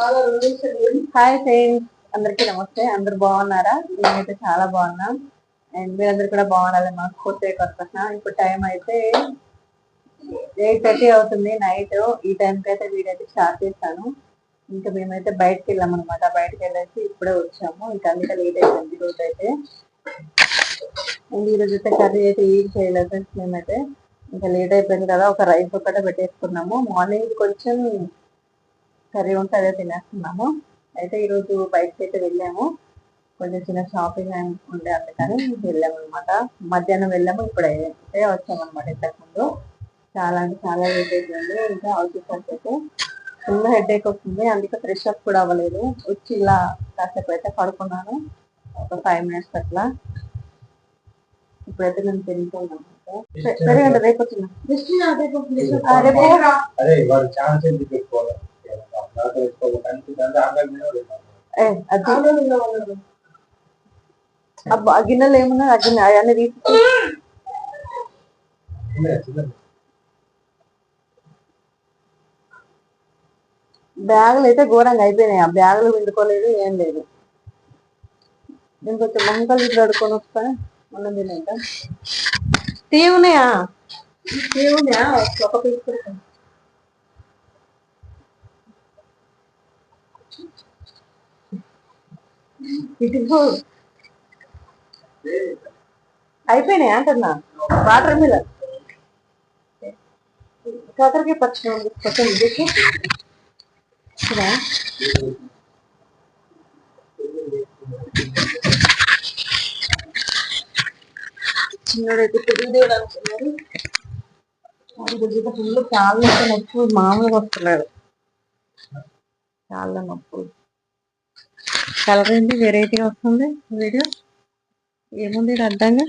Hi friends అందరికీ నమస్తే. అందరు బాగున్నారా? నేనైతే చాలా బాగున్నా. అండ్ మీరందరు కూడా బాగుండాలని మనస్ఫూర్తిగా కోరుకుంటున్నా. ఇప్పుడు టైం అయితే ఎయిట్ థర్టీ అవుతుంది నైట్. ఈ టైంకి అయితే వీడైతే స్టార్ట్ చేస్తాను. ఇంకా మేమైతే బయటకు వెళ్ళాం అనమాట బయటకు వెళ్ళేసి ఇప్పుడే వచ్చాము. ఇంకా అందుకే లేట్ అయిపోయింది రోజు అయితే. అండ్ ఈరోజు అయితే కర్రీ అయితే ఏం చేయలేదు మేమైతే. ఇంకా లేట్ అయిపోయింది కదా. ఒక రైస్ ఒకటే పెట్టేసుకున్నాము. మార్నింగ్ కొంచెం కర్రీ ఉంటే అదే తినేస్తున్నాము. అయితే ఈరోజు బయటకి అయితే వెళ్ళాము. కొంచెం చిన్న షాపింగ్ ఉండే అందుకని వెళ్ళాము అనమాట మధ్యాహ్నం వెళ్ళాము ఇప్పుడు అయితే వచ్చాము అనమాట ఇంతకుముందు. చాలా అంటే చాలా లేట్ అయిపోయింది ఇంకా అవుతుంది అయితే ఫుల్ హెడ్ ఏక్ వస్తుంది. అందుకే ఫ్రెష్ అప్ కూడా అవ్వలేదు. వచ్చి ఇలా కాసేపు అయితే పడుకున్నాను. ఒక ఫైవ్ మినిట్స్ అట్లా. ఇప్పుడైతే మేము తింటున్నాం సరే అండి రేపు వచ్చిన. రేపు ఏ, అబ్బా, గిన్నెలు ఏమున్నాయి? గిన్నె అవన్నీ తీసి బ్యాగులు అయితే ఘోరంగా అయిపోయినాయి. ఆ బ్యాగులు విండుకోలేదు ఏం లేదు. నేను కొంచెం మంకలు ఇట్లా అడుకొని వస్తా మనం తినేట టీ ఉన్నాయా? టీ ఉన్నాయా? ఒక పీస్ ఇదిగో. అయిపోయినాయి అంటున్నా? వాటర్ మీద. కాకరకాయ పచ్చడి ఉంది. కొంచెం ఇది ఇలా. చిన్నడైతే పెరుగు అనుకున్నారు. ఫుల్ చాలా నొప్పి మామూలుగా వస్తున్నాడు. చాలా నొప్పులు. కలర్ ఏంటి? వెరైటీగా వస్తుంది వీడియో? ఏముంది ఇది అడ్డంగా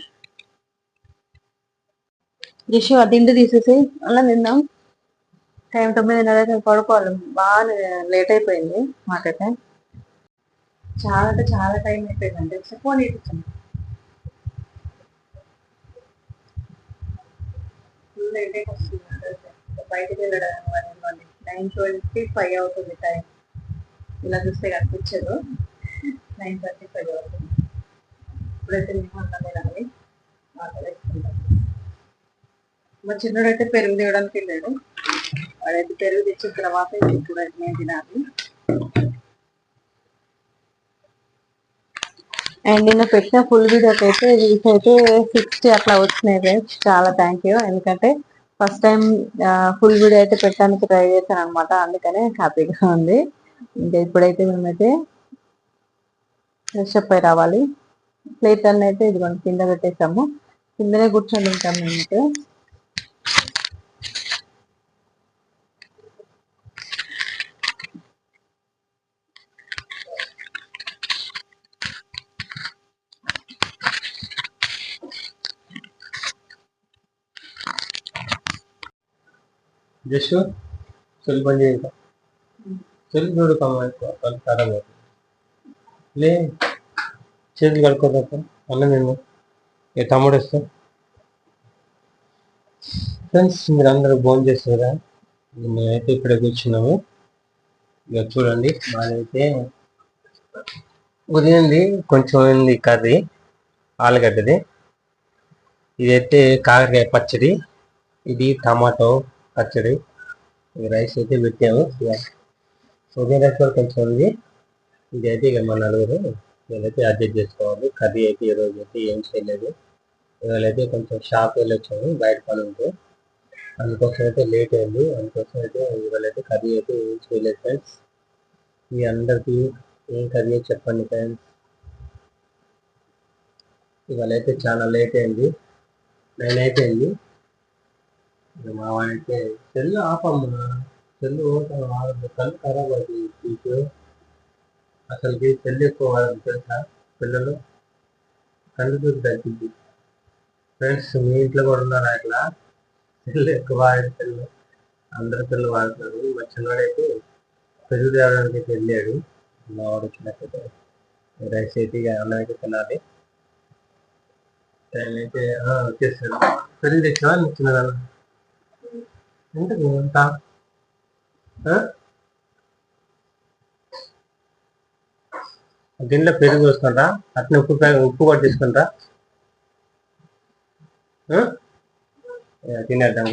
జస్ట్ అదింటి తీసేసి అలా తిందాం. టైం తొమ్మిదిన్నర పడుకోవాలి. బాగా లేట్ అయిపోయింది మాకైతే. చాలా అంటే చాలా టైం అయిపోయింది అంటే ఫోన్ ఇచ్చాను ఫుల్ హెడేక్ వస్తుంది. బయటకు వెళ్ళడం నైన్ ట్వంటీ ఫైవ్ అవుతుంది టైం. ఇలా చూస్తే కనిపించదు. నైన్ థర్టీ ఫైవ్ అవుతుంది ఇప్పుడైతే మేము అన్నం తినాలి మాట్లాడేసుకుంటాం మా చిన్నడైతే పెరుగు తీయడానికి వెళ్ళాడు. వాడైతే పెరుగు తెచ్చిన తర్వాత ఇప్పుడు నేను తినాలి. అండ్ నిన్న పెట్టిన ఫుల్ వీడియోకి అయితే వ్యూస్ అయితే సిక్స్టీ అట్లా వచ్చినాయి ఫ్రెండ్స్ చాలా థ్యాంక్ యూ ఎందుకంటే ఫస్ట్ టైం ఫుల్ వీడియో అయితే పెట్టడానికి ట్రై చేశాను అనమాట అందుకనే హ్యాపీగా ఉంది. ఇంకా ఇప్పుడైతే మేమైతే ఫ్రెష్ అప్ అయి రావాలి. ప్లేట్ అన్న అయితే మనం కింద పెట్టేసాము. కిందనే కూర్చొని ఉంటాం మేమైతే. జస్ట్ సెల్ బంద్ సెల్ చూడు కమ్మాయి లే చేతులు కడుక్కోదాక అన్నం నేను ఏ తమ్ముడు వస్తా? ఫ్రెండ్స్ మీరు అందరూ భోజనం చేస్తారా? మేమైతే ఇక్కడే కూర్చున్నాము. ఇక చూడండి మాదైతే ఉదయంది కొంచెం ఉంది కర్రీ ఆలుగడ్డది. ఇదైతే కాకరకాయ పచ్చడి ఇది టమాటో పచ్చడి. రైస్ అయితే పెట్టాము. ఇక ఉదయం కూడా కొంచెం ఉంది ఇదైతే ఇక మన నలుగురు ఇదైతే అడ్జస్ట్ చేసుకోవాలి. కర్రీ అయితే ఈ అయితే ఏం చేయలేదు. ఇవాళైతే కొంచెం షాప్ వెళ్ళొచ్చాము బయట పని ఉంటే. అందుకోసం అయితే లేట్ అయింది. అందుకోసం అయితే ఇవాళైతే కర్రీ అయితే ఏం చేయలేదు ఫ్రెండ్స్ మీ అందరికీ ఏం కర్రీ చెప్పండి ఫ్రెండ్స్ ఇవాళ అయితే చాలా లేట్ అయింది. నైన్ అయిపోయింది. ఇక మా వాడితే సెల్ ఆపమ్మా. సెల్ వాడద్దు కళ్ళు ఖరాబ్ అవుతుంది. మీకు అసలుకి సెల్ ఎక్కువ తెలుసా? పిల్లలు కళ్ళు చూసి తగ్గింది. ఫ్రెండ్స్ మీ ఇంట్లో కూడా ఉన్నారా ఇట్లా సెల్ ఎక్కువ వాడే పిల్లలు అందరు పిల్లలు వాడుతున్నారు. మా చిన్నవాడైతే పెరుగు తేవడానికి అయితే వెళ్ళాడు. మా వాడు వచ్చినట్టయితే రైస్ అయితే ఇక తినాలి. టైం అయితే వచ్చేస్తాడు వచ్చేసాడు పెరుగు తెచ్చినా చిన్నదాన్ని ఎందుకు అంతా దీనిలో పెరుగు వేసుకుంటా అట్నే ఉప్పు ఉప్పు కూడా తీసుకుంటా. ఆ? ఇక తినేద్దాం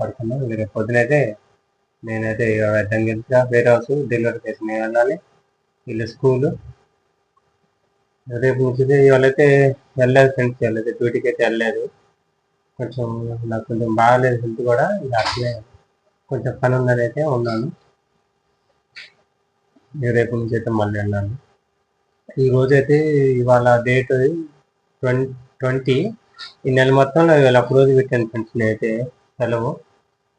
పడుకుందాం రేపు పొద్దునైతే నేనైతే దంగిగా వేరే హౌస్ డెలివరీ చేసి నేను వెళ్ళాలి. వీళ్ళ స్కూలు. రేపు నుంచి వాళ్ళైతే వెళ్ళలేదు ఫ్రెండ్స్ వెళ్ళలేదు డ్యూటీకి అయితే వెళ్ళలేదు. కొంచెం నాకు కొంచెం బాగాలేదు హెల్త్ కూడా ఇక అట్లే కొంచెం పని ఉన్నది అయితే ఉన్నాను రేపు నుంచి అయితే మళ్ళీ వెళ్ళాను ఈ అయితే ఇవాళ డేట్ ట్వంటీ ట్వంటీ. ఈ నెల మొత్తంలో ఇవాళ ఒక రోజు పెట్టాను ఫ్రెండ్స్ నేనైతే సెలవు.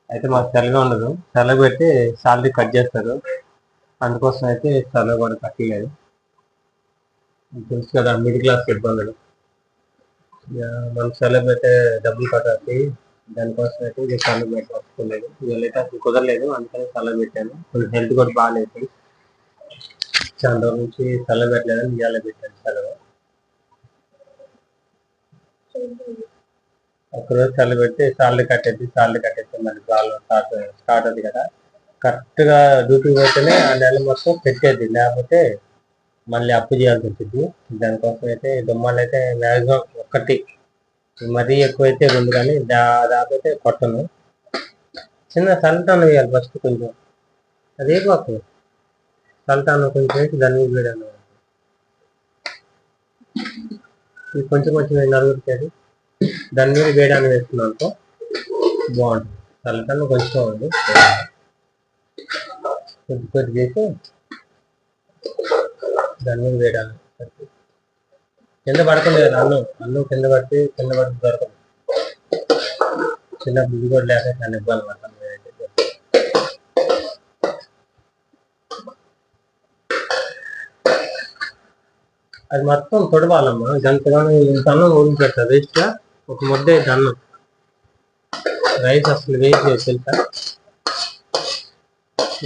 అయితే మాకు సెలవు ఉండదు. సెలవు పెడితే సాలరీ కట్ చేస్తారు. అందుకోసం అయితే సెలవు కూడా కట్టలేదు. తెలుసు కదా మిడిల్ క్లాస్ ఇబ్బందులు ఇక మనం సెలవు పెట్టే డబ్బులు కట్టాలి. దానికోసం అయితే ఇక సెలవు పెట్టి ఇవాళైతే అసలు కుదరలేదు అందుకని సెలవు పెట్టాను. కొంచెం హెల్త్ కూడా బాగాలేదు చాలా రోజుల నుంచి చల్ల పెట్టలేదు ఇవాళ పెట్టాను సెలవు ఒకరోజు చల్ల పెడితే సాలరీ కట్టేది సాలరీ కట్టేసి మళ్ళీ బాగా స్టార్ట్ స్టార్ట్ అవుతుంది కదా. కరెక్ట్గా డ్యూటీకి డ్యూటీ పోతేనే ఆ నెల మొత్తం పెట్టేది లేకపోతే మళ్ళీ అప్పు చేయాల్సి ఉంటుంది. దానికోసం అయితే దుమ్మాలు అయితే మ్యాక్సిమం ఒక్కటి మరీ ఎక్కువైతే రెండు కానీ దాదాపు అయితే కొట్టను. చిన్న సల్టాన్ వేయాలి ఫస్ట్ కొంచెం. అదే పోతుంది సల్టాన్ కొంచెం వేసి దాని మీద వేయడం ఇది కొంచెం కొంచెం నలుగురికి అది దాని మీద వేయడానికి వేసుకున్నాం అనుకో బాగుంటుంది. సల్టాన్ కొంచెం ఉంది. కొద్ది కొద్ది చేసి దాని మీద వేయడానికి కింద పడకుండా కదా అన్నం. అన్నం కింద పడితే కింద పడితే దొరకదు. చిన్న బుద్ధి కూడా లేక దాన్ని ఇవ్వాలి మాట అది మొత్తం తొడవాలమ్మా ఇదంతగానో ఇంత అన్నం ఊరికి పెడతా వేస్ట్గా ఒక ముద్ద అన్నం. రైస్ అసలు వేస్ట్ చేసి తెలుసా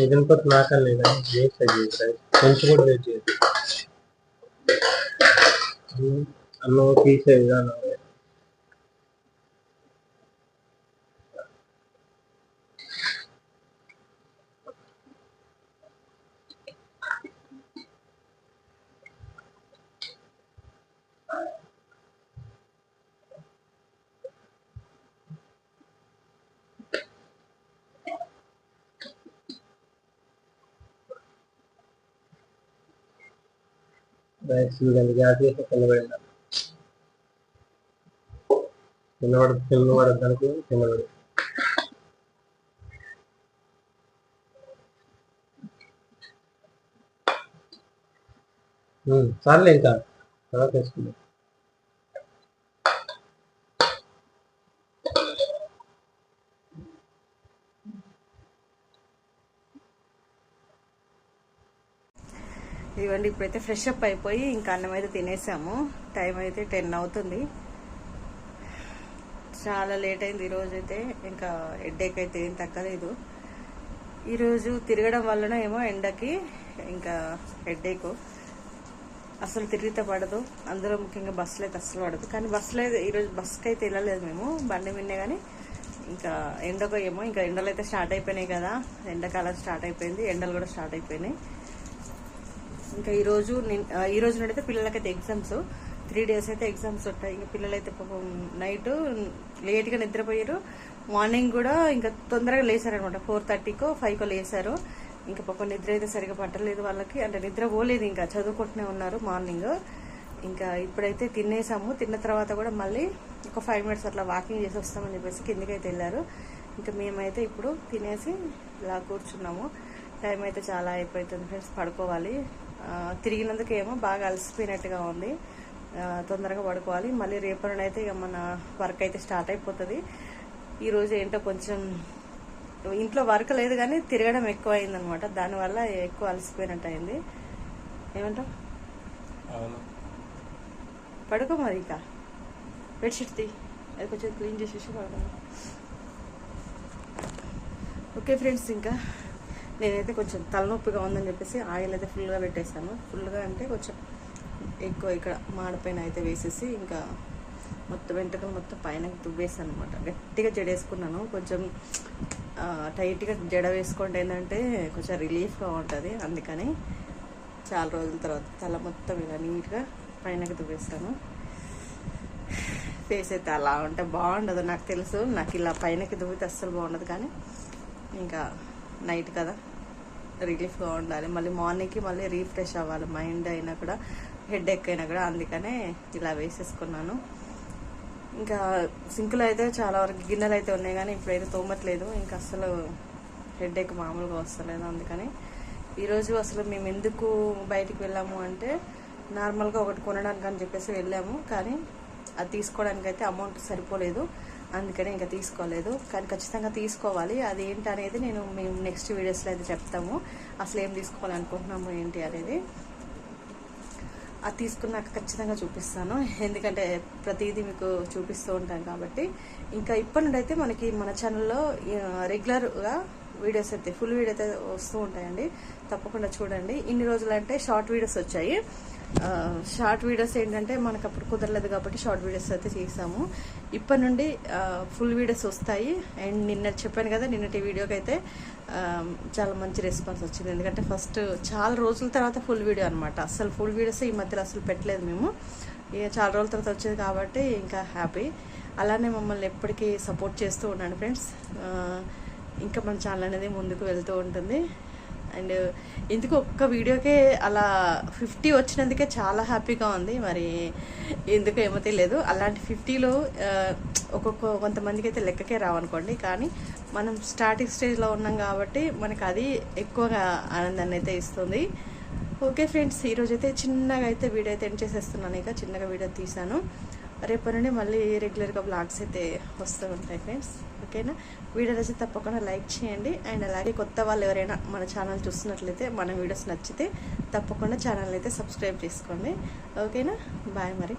ఇదని కొట్టి లేదా. వేస్ట్ అయ్యేది రైస్ కొంచెం కూడా వేస్ట్ చేయదు అన్నం- అన్నం తీసే విధానం రైస్ చూడండి గ్యాస్ చేసి కింద పడిందా కింద పడ కింద కింద పడి ఇంకా తర్వాత చూడండి ఇప్పుడైతే ఫ్రెష్ అప్ అయిపోయి ఇంకా అన్నం అయితే తినేసాము. టైం అయితే టెన్ అవుతుంది. చాలా లేట్ అయింది ఈరోజు అయితే ఇంకా హెడ్ఏక్ అయితే ఏం తగ్గలేదు. ఈరోజు తిరగడం వలన ఏమో ఎండకి ఇంకా హెడ్ఏక్ అసలు తిరిగితే పడదు. అందులో ముఖ్యంగా బస్సులో అయితే అస్సలు పడదు. కానీ బస్సులో అయితే ఈరోజు బస్సుకి అయితే వెళ్ళలేదు మేము. బండి మిన్నే కానీ ఇంకా ఎండకు ఏమో ఇంకా ఎండలు అయితే స్టార్ట్ అయిపోయినాయి కదా. ఎండాకాలం స్టార్ట్ అయిపోయింది ఎండలు కూడా స్టార్ట్ అయిపోయినాయి. ఇంకా ఈ రోజు ఈ రోజు నుండి అయితే పిల్లలకైతే ఎగ్జామ్స్ త్రీ డేస్ అయితే ఎగ్జామ్స్ ఉంటాయి. ఇంకా పిల్లలైతే పాపం నైట్ లేట్గా నిద్రపోయారు. మార్నింగ్ కూడా ఇంకా తొందరగా లేసారనమాట ఫోర్ థర్టీకో ఫైవ్కో లేసారు. ఇంకా పాపం నిద్ర అయితే సరిగా పట్టలేదు వాళ్ళకి. అంటే నిద్ర పోలేదు ఇంకా. చదువుకుంటూనే ఉన్నారు మార్నింగ్ ఇంకా ఇప్పుడైతే తినేసాము. తిన్న తర్వాత కూడా మళ్ళీ ఒక ఫైవ్ మినిట్స్ అట్లా వాకింగ్ చేసి వస్తామని చెప్పేసి కిందికైతే వెళ్ళారు. ఇంకా మేమైతే ఇప్పుడు తినేసి ఇలా కూర్చున్నాము. టైం అయితే చాలా అయిపోతుంది ఫ్రెండ్స్ పడుకోవాలి. ఆ, తిరిగినందుకు ఏమో బాగా అలసిపోయినట్టుగా ఉంది. తొందరగా పడుకోవాలి. మళ్ళీ రేపటి అయితే ఇక మన వర్క్ అయితే స్టార్ట్ అయిపోతుంది. ఈరోజు ఏంటో కొంచెం ఇంట్లో వర్క్ లేదు కానీ తిరగడం ఎక్కువ అయిందనమాట దానివల్ల ఎక్కువ అలసిపోయినట్టు అయింది ఏమంటావు? అవును. పడుకో మరి ఇక. బెడ్షీట్ తీ. అది కొంచెం క్లీన్ చేసేసి పడుకో. ఓకే ఫ్రెండ్స్ ఇంకా. నేనైతే కొంచెం తలనొప్పిగా ఉందని చెప్పేసి ఆయిల్ అయితే ఫుల్గా పెట్టేశాను. ఫుల్గా అంటే కొంచెం ఎక్కువ ఇక్కడ మాడపైన అయితే వేసేసి ఇంకా మొత్తం వెంటకలు మొత్తం పైన దువ్వేసాను అనమాట గట్టిగా జడేసుకున్నాను. కొంచెం టైట్గా జడ వేసుకుంటే ఏంటంటే కొంచెం రిలీఫ్గా ఉంటుంది. అందుకని చాలా రోజుల తర్వాత తల మొత్తం ఇలా నీట్గా పైనకి దువ్వేస్తాను ఫేస్ అయితే అలా ఉంటే బాగుండదు నాకు తెలుసు. నాకు ఇలా పైనకి దువ్వితే అస్సలు బాగుండదు కానీ ఇంకా నైట్ కదా. రిలీఫ్గా ఉండాలి. మళ్ళీ మార్నింగ్కి మళ్ళీ రీఫ్రెష్ అవ్వాలి. మైండ్ అయినా కూడా హెడ్ ఎక్ అయినా కూడా. అందుకనే ఇలా వేసేసుకున్నాను. ఇంకా సింకులో అయితే చాలా వరకు గిన్నెలు అయితే ఉన్నాయి కానీ ఇప్పుడైతే తోమట్లేదు. ఇంకా అసలు హెడ్ ఎక్ మామూలుగా వస్తలేదు. అందుకని ఈరోజు అసలు మేము ఎందుకు బయటికి వెళ్ళాము అంటే నార్మల్గా ఒకటి కొనడానికి అని చెప్పేసి వెళ్ళాము. కానీ అది తీసుకోవడానికి అయితే అమౌంట్ సరిపోలేదు. అందుకనే ఇంకా తీసుకోలేదు. కానీ ఖచ్చితంగా తీసుకోవాలి. అది ఏంటి అనేది నేను మేము నెక్స్ట్ వీడియోస్లో అయితే చెప్తాము. అసలు ఏం తీసుకోవాలనుకుంటున్నాము ఏంటి అనేది. అది తీసుకున్నాక ఖచ్చితంగా చూపిస్తాను. ఎందుకంటే ప్రతిదీ మీకు చూపిస్తూ ఉంటాను కాబట్టి. ఇంకా ఇప్పటి నుండి అయితే మనకి మన ఛానల్లో రెగ్యులర్గా వీడియోస్ అయితే ఫుల్ వీడియో అయితే వస్తూ ఉంటాయండి. తప్పకుండా చూడండి. ఇన్ని రోజులు అంటే షార్ట్ వీడియోస్ వచ్చాయి. షార్ట్ వీడియోస్ ఏంటంటే మనకు అప్పుడు కుదరలేదు కాబట్టి షార్ట్ వీడియోస్ అయితే చేసాము. ఇప్పటి నుండి ఫుల్ వీడియోస్ వస్తాయి. అండ్ నిన్న చెప్పాను కదా నిన్నటి వీడియోకి అయితే చాలా మంచి రెస్పాన్స్ వచ్చింది. ఎందుకంటే ఫస్ట్ చాలా రోజుల తర్వాత ఫుల్ వీడియో అనమాట అసలు ఫుల్ వీడియోస్ ఈ మధ్యలో అసలు పెట్టలేదు మేము. ఇక చాలా రోజుల తర్వాత వచ్చేది కాబట్టి ఇంకా హ్యాపీ అలానే మమ్మల్ని ఎప్పటికీ సపోర్ట్ చేస్తూ ఉన్నాను ఫ్రెండ్స్ ఇంకా మన ఛానల్ అనేది ముందుకు వెళ్తూ ఉంటుంది. అండ్ ఎందుకు ఒక్క వీడియోకే అలా ఫిఫ్టీ వచ్చినందుకే చాలా హ్యాపీగా ఉంది. మరి ఎందుకు ఏమో తెలియదు. అలాంటి ఫిఫ్టీలో ఒక్కొక్క కొంతమందికి అయితే లెక్కకే రావనుకోండి. కానీ మనం స్టార్టింగ్ స్టేజ్లో ఉన్నాం కాబట్టి మనకు అది ఎక్కువగా ఆనందాన్ని అయితే ఇస్తుంది. ఓకే ఫ్రెండ్స్ ఈరోజైతే చిన్నగా అయితే వీడియో అయితే ఎండ్ చేసేస్తున్నాను. ఇక చిన్నగా వీడియో తీశాను. రేపటి నుండి మళ్ళీ రెగ్యులర్గా బ్లాగ్స్ అయితే వస్తూ ఉంటాయి ఫ్రెండ్స్ ఓకేనా వీడియో నచ్చితే తప్పకుండా లైక్ చేయండి. అండ్ అలాగే కొత్త వాళ్ళు ఎవరైనా మన ఛానల్ చూస్తున్నట్లయితే మన వీడియోస్ నచ్చితే తప్పకుండా ఛానల్ అయితే సబ్స్క్రైబ్ చేసుకోండి. ఓకేనా బాయ్ మరి.